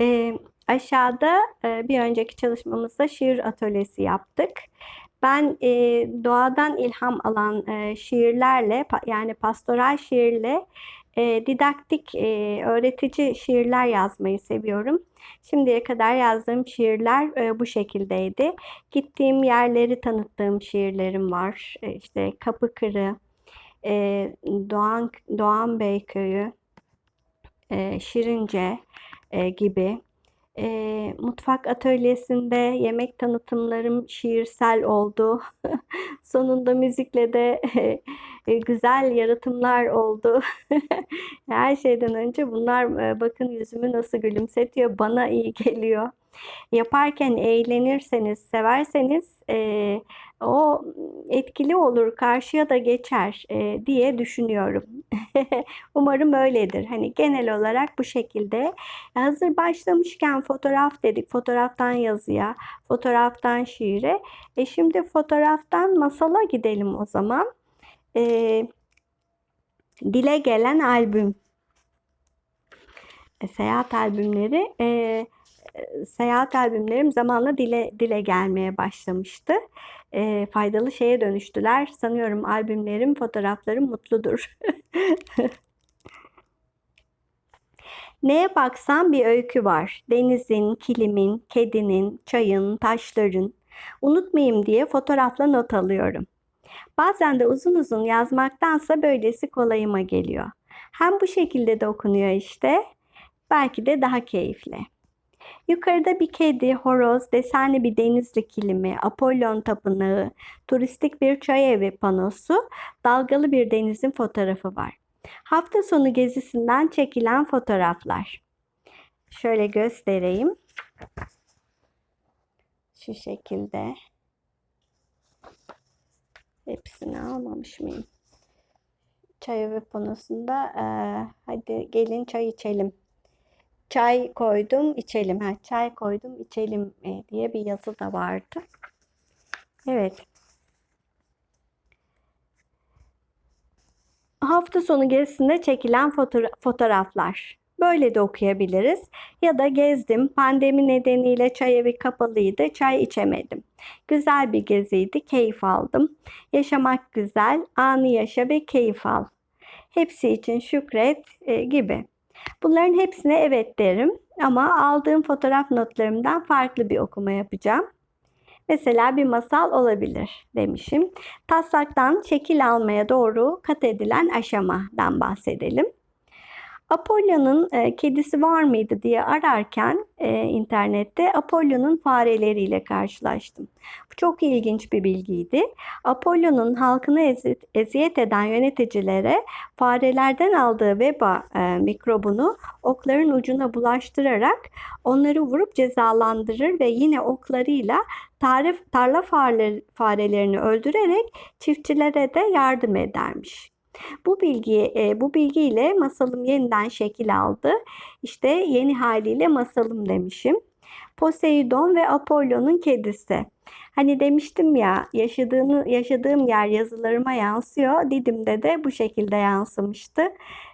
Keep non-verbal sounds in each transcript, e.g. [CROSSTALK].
Eee, aşağıda, eee, bir önceki çalışmamızda şiir atölyesi yaptık. Ben, eee, doğadan ilham alan, eee, şiirlerle, yani pastoral şiirle, eee, didaktik, eee, öğretici şiirler yazmayı seviyorum. Şimdiye kadar yazdığım şiirler, eee, bu şekildeydi. Gittiğim yerleri tanıttığım şiirlerim var. Eee, işte Kapıkırı, eee, Doğan Doğanbey Köyü, eee, Şirince, eee, gibi. Eee, mutfak atölyesinde yemek tanıtımlarım şiirsel oldu. [LAUGHS] Sonunda müzikle de [LAUGHS] güzel yaratımlar oldu. [LAUGHS] Her şeyden önce bunlar, eee, bakın yüzümü nasıl gülümsetiyor, bana iyi geliyor. Yaparken eğlenirseniz, severseniz, eee, o etkili olur, karşıya da geçer, eee, diye düşünüyorum. [LAUGHS] Umarım öyledir. Hani genel olarak bu şekilde. Hazır başlamışken fotoğraf dedik, fotoğraftan yazıya, fotoğraftan şiire. E şimdi fotoğraftan masala gidelim o zaman. Eee, dile gelen albüm. E, seyahat albümleri, eee, seyahat albümlerim zamanla dile dile gelmeye başlamıştı. Eee, faydalı şeye dönüştüler. Sanıyorum albümlerim, fotoğraflarım mutludur. [LAUGHS] Neye baksam bir öykü var. Denizin, kilimin, kedinin, çayın, taşların. Unutmayayım diye fotoğrafla not alıyorum. Bazen de uzun uzun yazmaktansa böylesi kolayıma geliyor. Hem bu şekilde de okunuyor işte. Belki de daha keyifli. Yukarıda bir kedi, horoz, desenli bir denizli kilimi, Apollon tapınağı, turistik bir çay evi panosu, dalgalı bir denizin fotoğrafı var. Hafta sonu gezisinden çekilen fotoğraflar. Şöyle göstereyim. Şu şekilde. Hepsini almamış mıyım? Çay evi panosunda eee, hadi gelin çay içelim. Çay koydum içelim. Ha, çay koydum içelim e, diye bir yazı da vardı. Evet. Hafta sonu gezisinde çekilen fotoğra- fotoğraflar. Böyle de okuyabiliriz. Ya da gezdim, pandemi nedeniyle çay evi kapalıydı, çay içemedim. Güzel bir geziydi, keyif aldım. Yaşamak güzel, anı yaşa ve keyif al. Hepsi için şükret e, gibi. Bunların hepsine evet derim ama aldığım fotoğraf notlarımdan farklı bir okuma yapacağım. Mesela bir masal olabilir demişim. Taslaktan şekil almaya doğru kat edilen aşamadan bahsedelim. Apollo'nun e, kedisi var mıydı diye ararken e, internette Apollo'nun fareleriyle karşılaştım. Bu çok ilginç bir bilgiydi. Apollo'nun halkını ezi- eziyet eden yöneticilere farelerden aldığı veba e, mikrobunu okların ucuna bulaştırarak onları vurup cezalandırır ve yine oklarıyla tarif, tarla fareler, farelerini öldürerek çiftçilere de yardım edermiş. Bu bilgi e, bu bilgiyle masalım yeniden şekil aldı. İşte yeni haliyle masalım demişim. Poseidon ve Apollo'nun kedisi. Hani demiştim ya yaşadığını yaşadığım yer yazılarıma yansıyor. Didim'de de bu şekilde yansımıştı.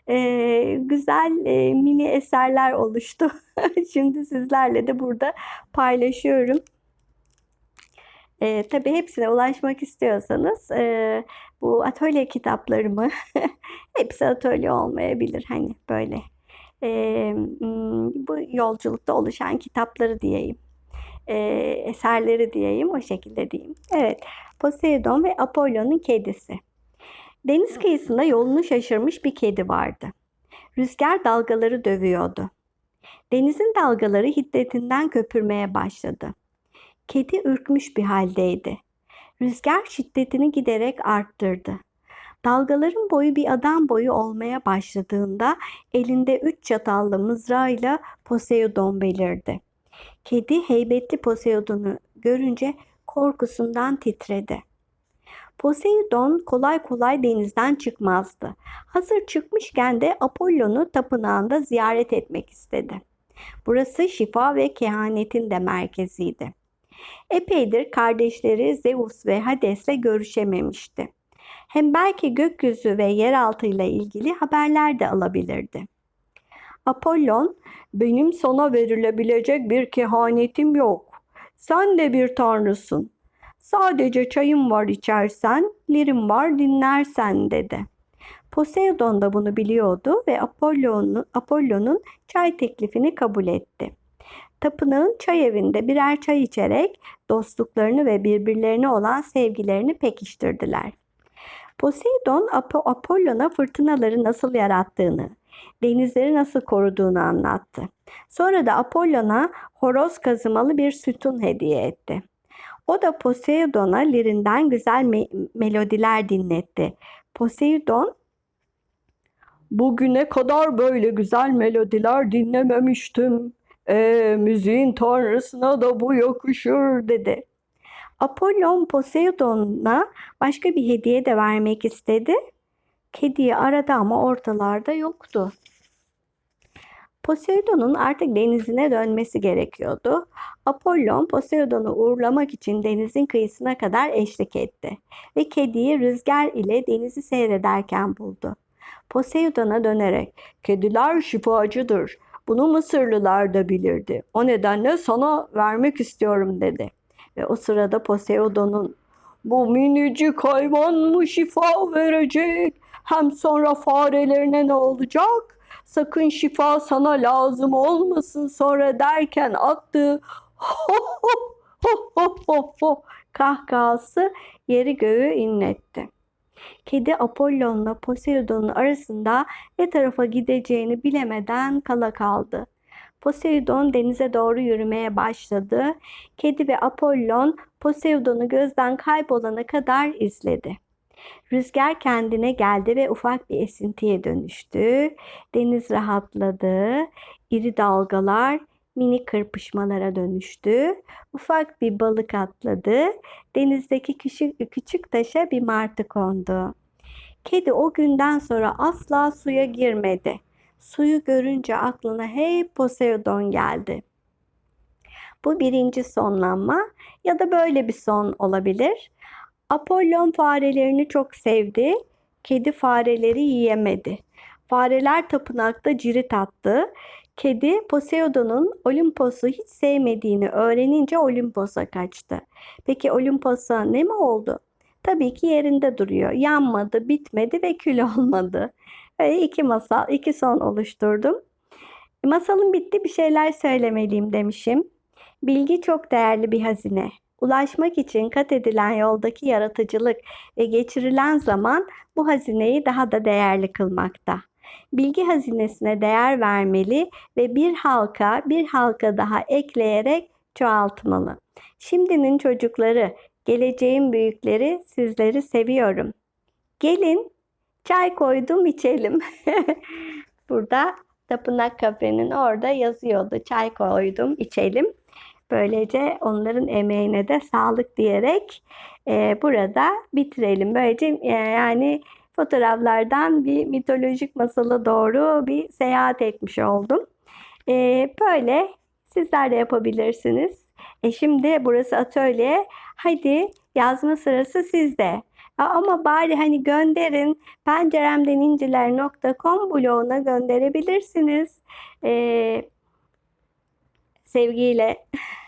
Ee, güzel e, mini eserler oluştu. [LAUGHS] Şimdi sizlerle de burada paylaşıyorum. E, tabii hepsine ulaşmak istiyorsanız e, bu atölye kitaplarımı [LAUGHS] hepsi atölye olmayabilir hani böyle e, bu yolculukta oluşan kitapları diyeyim e, eserleri diyeyim o şekilde diyeyim. Evet Poseidon ve Apollo'nun kedisi. Deniz kıyısında yolunu şaşırmış bir kedi vardı. Rüzgar dalgaları dövüyordu. Denizin dalgaları hiddetinden köpürmeye başladı. Kedi ürkmüş bir haldeydi. Rüzgar şiddetini giderek arttırdı. Dalgaların boyu bir adam boyu olmaya başladığında elinde üç çatallı mızrağıyla Poseidon belirdi. Kedi heybetli Poseidon'u görünce korkusundan titredi. Poseidon kolay kolay denizden çıkmazdı. Hazır çıkmışken de Apollo'nu tapınağında ziyaret etmek istedi. Burası şifa ve kehanetin de merkeziydi. Epeydir kardeşleri Zeus ve Hades'le görüşememişti. Hem belki gökyüzü ve yeraltı ile ilgili haberler de alabilirdi. Apollon, benim sana verilebilecek bir kehanetim yok. Sen de bir tanrısın. Sadece çayım var içersen, lirim var dinlersen dedi. Poseidon da bunu biliyordu ve Apollon'un Apollon'un çay teklifini kabul etti. Tapınağın çay evinde birer çay içerek dostluklarını ve birbirlerine olan sevgilerini pekiştirdiler. Poseidon Apo- Apollon'a fırtınaları nasıl yarattığını, denizleri nasıl koruduğunu anlattı. Sonra da Apollon'a horoz kazımalı bir sütun hediye etti. O da Poseidon'a lirinden güzel me- melodiler dinletti. Poseidon, bugüne kadar böyle güzel melodiler dinlememiştim. E, müziğin tanrısına da bu yakışır dedi. Apollon Poseidon'a başka bir hediye de vermek istedi. Kediyi aradı ama ortalarda yoktu. Poseidon'un artık denizine dönmesi gerekiyordu. Apollon Poseidon'u uğurlamak için denizin kıyısına kadar eşlik etti ve kediyi rüzgar ile denizi seyrederken buldu. Poseidon'a dönerek, "Kediler şifacıdır. Bunu Mısırlılar da bilirdi. O nedenle sana vermek istiyorum." dedi. Ve o sırada Poseidon'un "Bu minicik hayvan mı şifa verecek? Hem sonra farelerine ne olacak? Sakın şifa sana lazım olmasın sonra derken attığı ho ho ho ho ho ho kahkahası yeri göğü inletti. Kedi Apollon'la Poseidon'un arasında ne tarafa gideceğini bilemeden kala kaldı. Poseidon denize doğru yürümeye başladı. Kedi ve Apollon Poseidon'u gözden kaybolana kadar izledi. Rüzgar kendine geldi ve ufak bir esintiye dönüştü. Deniz rahatladı. İri dalgalar minik kırpışmalara dönüştü. Ufak bir balık atladı. Denizdeki küçük, küçük taşa bir martı kondu. Kedi o günden sonra asla suya girmedi. Suyu görünce aklına hep Poseidon geldi. Bu birinci sonlanma ya da böyle bir son olabilir. Apollon farelerini çok sevdi. Kedi fareleri yiyemedi. Fareler tapınakta cirit attı. Kedi Poseidon'un Olimpos'u hiç sevmediğini öğrenince Olimpos'a kaçtı. Peki Olimpos'a ne mi oldu? Tabii ki yerinde duruyor. Yanmadı, bitmedi ve kül [LAUGHS] olmadı. Ve iki masal, iki son oluşturdum. Masalım bitti bir şeyler söylemeliyim demişim. Bilgi çok değerli bir hazine. Ulaşmak için kat edilen yoldaki yaratıcılık ve geçirilen zaman bu hazineyi daha da değerli kılmakta. Bilgi hazinesine değer vermeli ve bir halka bir halka daha ekleyerek çoğaltmalı. Şimdinin çocukları, geleceğin büyükleri sizleri seviyorum. Gelin çay koydum içelim. [LAUGHS] Burada Tapınak Kafe'nin orada yazıyordu. Çay koydum içelim. Böylece onların emeğine de sağlık diyerek e, burada bitirelim. Böylece e, yani fotoğraflardan bir mitolojik masala doğru bir seyahat etmiş oldum. E, böyle sizler de yapabilirsiniz. E şimdi burası atölye. Hadi yazma sırası sizde. Ama bari hani gönderin penceremdeninciler.com bloguna gönderebilirsiniz. Ee, sevgiyle [LAUGHS]